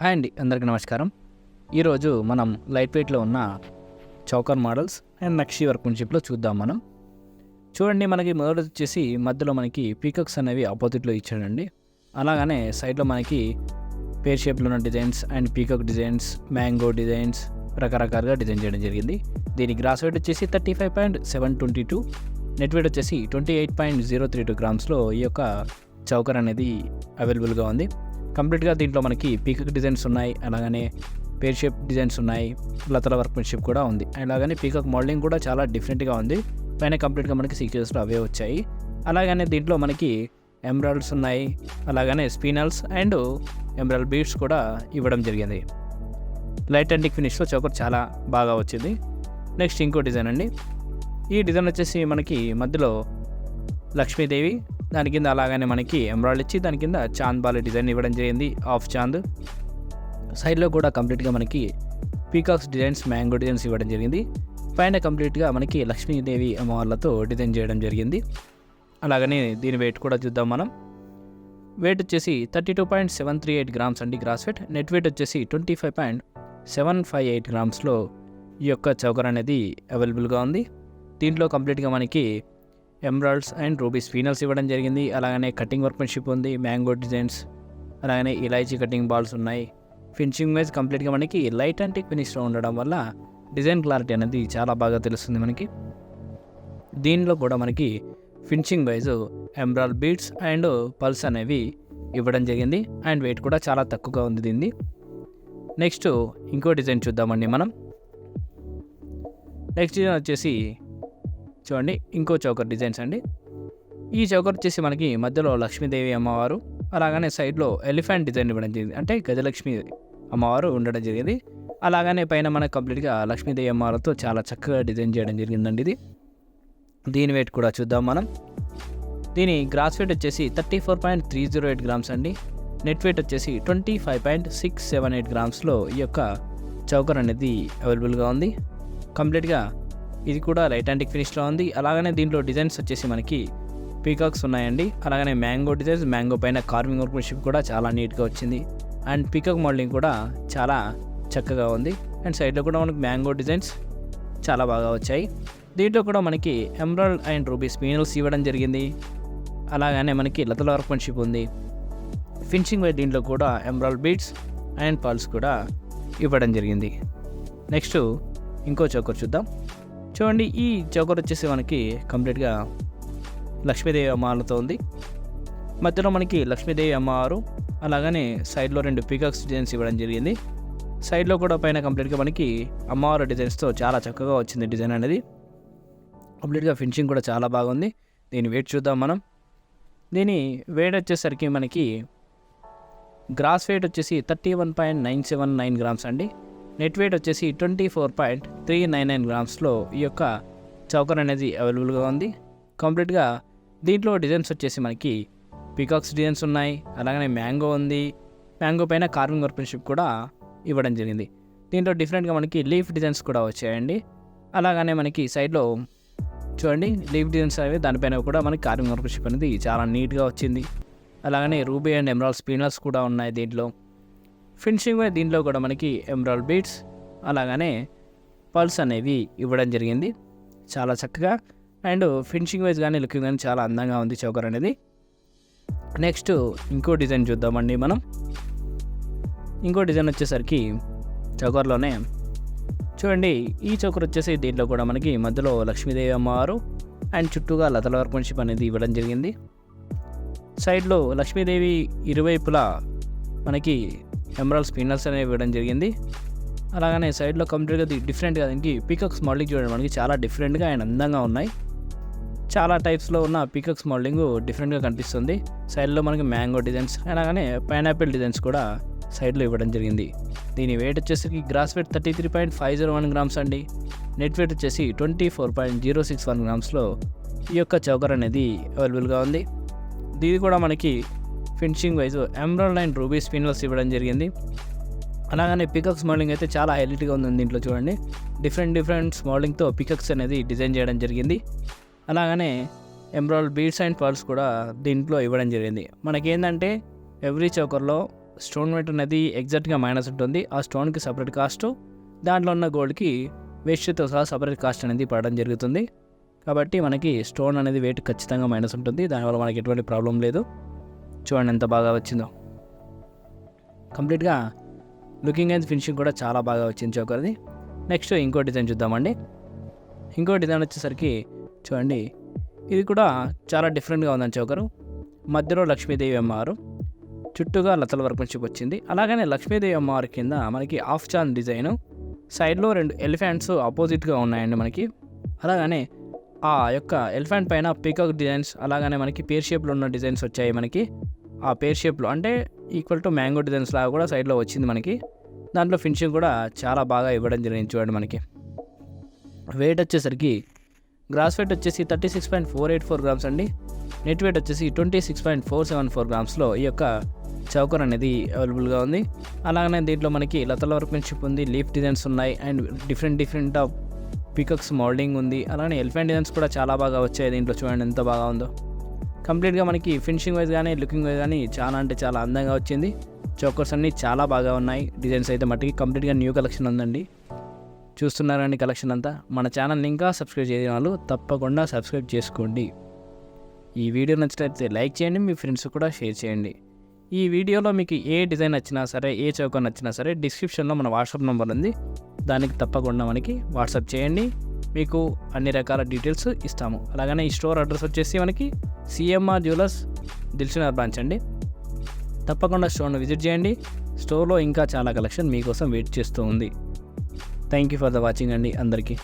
Hi అండి అందరికీ నమస్కారం. ఈరోజు మనం లైట్ వెయిట్లో ఉన్న చౌకర్ మోడల్స్ అండ్ నక్షి వర్క్మెన్షిప్లో చూద్దాం మనం. చూడండి మనకి మొదటి వచ్చేసి మధ్యలో మనకి పీకక్స్ అనేవి ఆపోజిట్లో ఇచ్చాడండి. అలాగనే సైడ్లో మనకి పేర్ షేప్లో ఉన్న designs and peacock designs mango designs రకరకాలుగా డిజైన్ చేయడం జరిగింది. దీని గ్రాస్ వెయిట్ వచ్చేసి thirty five point seven twenty two net weight వచ్చేసి twenty eight point zero three two గ్రామ్స్లో ఈ యొక్క చౌకర్ అనేది అవైలబుల్గా ఉంది. కంప్లీట్గా దీంట్లో మనకి పీకక్ డిజైన్స్ ఉన్నాయి అలాగనే పేర్ షేప్ డిజైన్స్ ఉన్నాయి లతల వర్క్మెన్షిప్ కూడా ఉంది. అలాగనే పీకక్ మోడలింగ్ కూడా చాలా డిఫరెంట్గా ఉంది. పైన కంప్లీట్గా మనకి సీక్వెన్స్లో అవే వచ్చాయి. అలాగనే దీంట్లో మనకి ఎమరాల్డ్స్ ఉన్నాయి అలాగనే స్పీనల్స్ అండ్ ఎమరాల్డ్ బీడ్స్ కూడా ఇవ్వడం జరిగింది. లైట్ అండ్ ఫినిష్లో చౌకర్ చాలా బాగా వచ్చింది. నెక్స్ట్ ఇంకో డిజైన్ అండి. ఈ డిజైన్ వచ్చేసి మనకి మధ్యలో లక్ష్మీదేవి దాని కింద అలాగనే మనకి ఎంబ్రాయిడ్ ఇచ్చి దాని కింద చాంద్ బాల డిజైన్ ఇవ్వడం జరిగింది ఆఫ్ చాంద్. సైడ్లో కూడా కంప్లీట్గా మనకి పీకాక్స్ డిజైన్స్ మ్యాంగో డిజైన్స్ ఇవ్వడం జరిగింది. పైన కంప్లీట్గా మనకి లక్ష్మీదేవి అమ్మవార్లతో డిజైన్ చేయడం జరిగింది. అలాగనే దీని వెయిట్ కూడా చూద్దాం మనం. వెయిట్ వచ్చేసి thirty two point seven three eight grams అండి గ్రాస్ వెయిట్. నెట్ వెయిట్ వచ్చేసి twenty five point seven five eight గ్రామ్స్లో ఈ యొక్క చౌకర్ అనేది అవైలబుల్గా ఉంది. దీంట్లో కంప్లీట్గా మనకి ఎమరాల్డ్స్ అండ్ రూబీస్ ఫీనల్స్ ఇవ్వడం జరిగింది. అలాగనే కటింగ్ వర్క్మెన్షిప్ ఉంది మ్యాంగో డిజైన్స్ అలాగనే ఇలాచీ కటింగ్ బాల్స్ ఉన్నాయి. ఫినిషింగ్ వైజ్ కంప్లీట్గా మనకి లైట్ అండ్ టిక్ ఫినిష్లో ఉండడం వల్ల డిజైన్ క్లారిటీ అనేది చాలా బాగా తెలుస్తుంది మనకి. దీనిలో కూడా మనకి ఫినిషింగ్ వైజ్ ఎంబ్రాల్ బీడ్స్ అండ్ పల్స్ అనేవి ఇవ్వడం జరిగింది. అండ్ వెయిట్ కూడా చాలా తక్కువగా ఉంది దీన్ని. నెక్స్ట్ ఇంకో డిజైన్ చూద్దామండి మనం. నెక్స్ట్ డిజైన్ వచ్చేసి చూడండి ఇంకో చౌకర్ డిజైన్స్ అండి. ఈ చౌకర్ వచ్చేసి మనకి మధ్యలో లక్ష్మీదేవి అమ్మవారు అలాగనే సైడ్లో ఎలిఫెంట్ డిజైన్ ఇవ్వడం జరిగింది. అంటే గజలక్ష్మి అమ్మవారు ఉండడం జరిగింది. అలాగనే పైన మనకు కంప్లీట్గా లక్ష్మీదేవి అమ్మవారితో చాలా చక్కగా డిజైన్ చేయడం జరిగిందండి ఇది. దీని వెయిట్ కూడా చూద్దాం మనం. దీని గ్రాస్ వెయిట్ వచ్చేసి thirty four point three zero eight grams అండి. నెట్ వెయిట్ వచ్చేసి twenty five point six seven eight గ్రామ్స్లో ఈ యొక్క చౌకర్ అనేది అవైలబుల్గా ఉంది. కంప్లీట్గా ఇది కూడా లైట్ అంటిక్ ఫినిష్లో ఉంది. అలాగనే దీంట్లో డిజైన్స్ వచ్చేసి మనకి పీకాక్స్ ఉన్నాయండి. అలాగనే మ్యాంగో డిజైన్స్ మ్యాంగో పైన కార్వింగ్ వర్క్మెన్షిప్ కూడా చాలా నీట్గా వచ్చింది. అండ్ పీకాక్ మోడలింగ్ కూడా చాలా చక్కగా ఉంది. అండ్ సైడ్లో కూడా మనకి మ్యాంగో డిజైన్స్ చాలా బాగా వచ్చాయి. దీంట్లో కూడా మనకి ఎమరాల్డ్ అండ్ రూబీ స్పీనల్స్ ఇవ్వడం జరిగింది. అలాగనే మనకి లతల వర్క్మెన్షిప్ ఉంది. ఫినిషింగ్ వై దీంట్లో కూడా ఎమరాల్డ్ బీడ్స్ అండ్ పాల్స్ కూడా ఇవ్వడం జరిగింది. నెక్స్ట్ ఇంకో చౌకర్ చూద్దాం. చూడండి ఈ చౌకర్ వచ్చేసి మనకి కంప్లీట్గా లక్ష్మీదేవి అమ్మవారితో ఉంది. మధ్యలో మనకి లక్ష్మీదేవి అమ్మవారు అలాగనే సైడ్లో రెండు పీకాక్స్ డిజైన్స్ ఇవ్వడం జరిగింది. సైడ్లో కూడా పైన కంప్లీట్గా మనకి అమ్మవారు డిజైన్స్తో చాలా చక్కగా వచ్చింది డిజైన్ అనేది. కంప్లీట్గా ఫినిషింగ్ కూడా చాలా బాగుంది. దీని వెయిట్ చూద్దాం మనం. దీని వెయిట్ వచ్చేసరికి మనకి గ్రాస్ వెయిట్ వచ్చేసి thirty one point nine seven nine grams అండి. నెట్ వెయిట్ వచ్చేసి twenty four point three nine nine గ్రామ్స్లో ఈ యొక్క చౌకర్ అనేది అవైలబుల్గా ఉంది. కంప్లీట్గా దీంట్లో డిజైన్స్ వచ్చేసి మనకి పీకాక్స్ డిజైన్స్ ఉన్నాయి అలాగనే మ్యాంగో ఉంది. మ్యాంగో పైన కార్వింగ్ వర్క్మెన్షిప్ కూడా ఇవ్వడం జరిగింది. దీంట్లో డిఫరెంట్గా మనకి లీఫ్ డిజైన్స్ కూడా వచ్చాయండి. అలాగనే మనకి సైడ్లో చూడండి లీఫ్ డిజైన్స్ అనేవి దానిపైన కూడా మనకి కార్వింగ్ వర్క్మెన్షిప్ అనేది చాలా నీట్గా వచ్చింది. అలాగనే రూబీ అండ్ ఎమరాల్డ్ స్పీనర్స్ కూడా ఉన్నాయి దీంట్లో. ఫినిషింగ్ వే దీంట్లో కూడా మనకి ఎమరాల్ బీట్స్ అలాగనే పల్స్ అనేవి ఇవ్వడం జరిగింది. చాలా చక్కగా అండ్ ఫినిషింగ్ వైజ్ కానీ లుకింగ్ కానీ చాలా అందంగా ఉంది చౌకర్ అనేది. నెక్స్ట్ ఇంకో డిజైన్ చూద్దామండి మనం. ఇంకో డిజైన్ వచ్చేసరికి చౌకర్లోనే చూడండి ఈ చౌకర్ వచ్చేసి దీంట్లో కూడా మనకి మధ్యలో లక్ష్మీదేవి అమ్మవారు అండ్ చుట్టూగా లతల వర్క్మెన్షిప్ అనేది ఇవ్వడం జరిగింది. సైడ్లో లక్ష్మీదేవి ఇరువైపులా మనకి ఎమరాల్డ్ స్పిన్నర్స్ అనేవి ఇవ్వడం జరిగింది. అలాగనే సైడ్లో కంప్లీట్గా డిఫరెంట్గా దీనికి పీకాక్స్ మోడలింగ్ చూడండి మనకి చాలా డిఫరెంట్గా అండ్ అందంగా ఉన్నాయి. చాలా టైప్స్లో ఉన్న పీకాక్స్ మోడలింగ్ డిఫరెంట్గా కనిపిస్తుంది. సైడ్లో మనకి మ్యాంగో డిజైన్స్ అలాగనే పైనాపిల్ డిజైన్స్ కూడా సైడ్లో ఇవ్వడం జరిగింది. దీని వెయిట్ వచ్చేసరికి gross weight thirty three point five zero one grams అండి. నెట్ వెయిట్ వచ్చేసి twenty four point zero six one గ్రామ్స్లో ఈ యొక్క చౌకర్ అనేది అవైలబుల్గా ఉంది. దీని కూడా మనకి finishing wise emerald and ruby స్పిన్వర్స్ ఇవ్వడం జరిగింది. అలాగనే పికక్స్ మోడలింగ్ అయితే చాలా హైలైట్గా ఉంది దీంట్లో చూడండి. డిఫరెంట్ డిఫరెంట్ మోడలింగ్తో పికక్స్ అనేది డిజైన్ చేయడం జరిగింది. అలాగనే ఎమరాల్డ్ బీడ్స్ అండ్ పర్ల్స్ కూడా దీంట్లో ఇవ్వడం జరిగింది. మనకేంటంటే ఎవ్రీ చౌకర్లో స్టోన్ వెయిట్ అనేది ఎగ్జాక్ట్గా మైనస్ ఉంటుంది. ఆ స్టోన్కి సపరేట్ కాస్ట్ దాంట్లో ఉన్న గోల్డ్కి వేస్ట్తో సహా సపరేట్ కాస్ట్ అనేది పడడం జరుగుతుంది. కాబట్టి మనకి స్టోన్ అనేది వెయిట్ ఖచ్చితంగా మైనస్ ఉంటుంది. దానివల్ల మనకి ఎటువంటి ప్రాబ్లం లేదు. చూడండి ఎంత బాగా వచ్చిందో. కంప్లీట్గా లుకింగ్ అండ్ ఫినిషింగ్ కూడా చాలా బాగా వచ్చింది చోకర్ది నెక్స్ట్ ఇంకో డిజైన్ చూద్దామండి. ఇంకో డిజైన్ వచ్చేసరికి చూడండి ఇది కూడా చాలా డిఫరెంట్గా ఉందని చౌకరు మధ్యలో లక్ష్మీదేవి అమ్మవారు. చుట్టూగా లతల వర్క్ నుంచి వచ్చింది అలాగనే లక్ష్మీదేవి అమ్మవారి కింద మనకి ఆఫ్ చాన్ డిజైను. సైడ్లో రెండు ఎలిఫెంట్స్ ఆపోజిట్గా ఉన్నాయండి మనకి. అలాగనే ఆ యొక్క ఎలిఫెంట్ పైన పీకాక్ డిజైన్స్ అలాగనే మనకి పేర్ షేప్లో ఉన్న డిజైన్స్ వచ్చాయి మనకి. ఆ పేర్ షేప్లో అంటే ఈక్వల్ టు మ్యాంగో డిజైన్స్ లాగా కూడా సైడ్లో వచ్చింది మనకి. దాంట్లో ఫినిషింగ్ కూడా చాలా బాగా ఇవ్వడం జరిగింది చూడండి మనకి. వెయిట్ వచ్చేసరికి గ్రాస్ వెయిట్ వచ్చేసి thirty six point four eight four grams అండి. నెట్ వెయిట్ వచ్చేసి twenty six point four seven four గ్రామ్స్లో ఈ యొక్క చౌకర్ అనేది అవైలబుల్గా ఉంది. అలాగనే దీంట్లో మనకి లతల వర్క్మెన్షిప్ ఉంది లీఫ్ డిజైన్స్ ఉన్నాయి and different different of peacocks moulding ఉంది. అలానే ఎలిఫెంట్ డిజైన్స్ కూడా చాలా బాగా వచ్చాయి దీంట్లో చూడండి ఎంత బాగా ఉందో. కంప్లీట్గా మనకి ఫినిషింగ్ వైజ్ కానీ లుకింగ్ వైజ్ కానీ చాలా అంటే చాలా అందంగా వచ్చింది. చోకర్స్ అన్నీ చాలా బాగా ఉన్నాయి. డిజైన్స్ అయితే మట్టికి కంప్లీట్గా న్యూ కలెక్షన్ ఉందండి. చూస్తున్నారండి కలెక్షన్ అంతా. మన ఛానల్ని ఇంకా సబ్స్క్రైబ్ చేయని వాళ్ళు తప్పకుండా సబ్స్క్రైబ్ చేసుకోండి. ఈ వీడియో నచ్చినట్లయితే లైక్ చేయండి మీ ఫ్రెండ్స్ కూడా షేర్ చేయండి. ఈ వీడియోలో మీకు ఏ డిజైన్ నచ్చినా సరే ఏ చౌక నచ్చినా సరే డిస్క్రిప్షన్లో మన వాట్సాప్ నెంబర్ ఉంది. దానికి తప్పకుండా మనకి వాట్సాప్ చేయండి. మీకు అన్ని రకాల డీటెయిల్స్ ఇస్తాము. అలాగనే ఈ స్టోర్ అడ్రస్ వచ్చేసి మనకి సిఎంఆర్ జ్యువెలర్స్ దిల్సినార్ బ్రాంచ్ అండి. తప్పకుండా స్టోర్ను విజిట్ చేయండి. స్టోర్లో ఇంకా చాలా కలెక్షన్ మీకోసం వెయిట్ చేస్తూ ఉంది. Thank you for the watching అండి అందరికీ.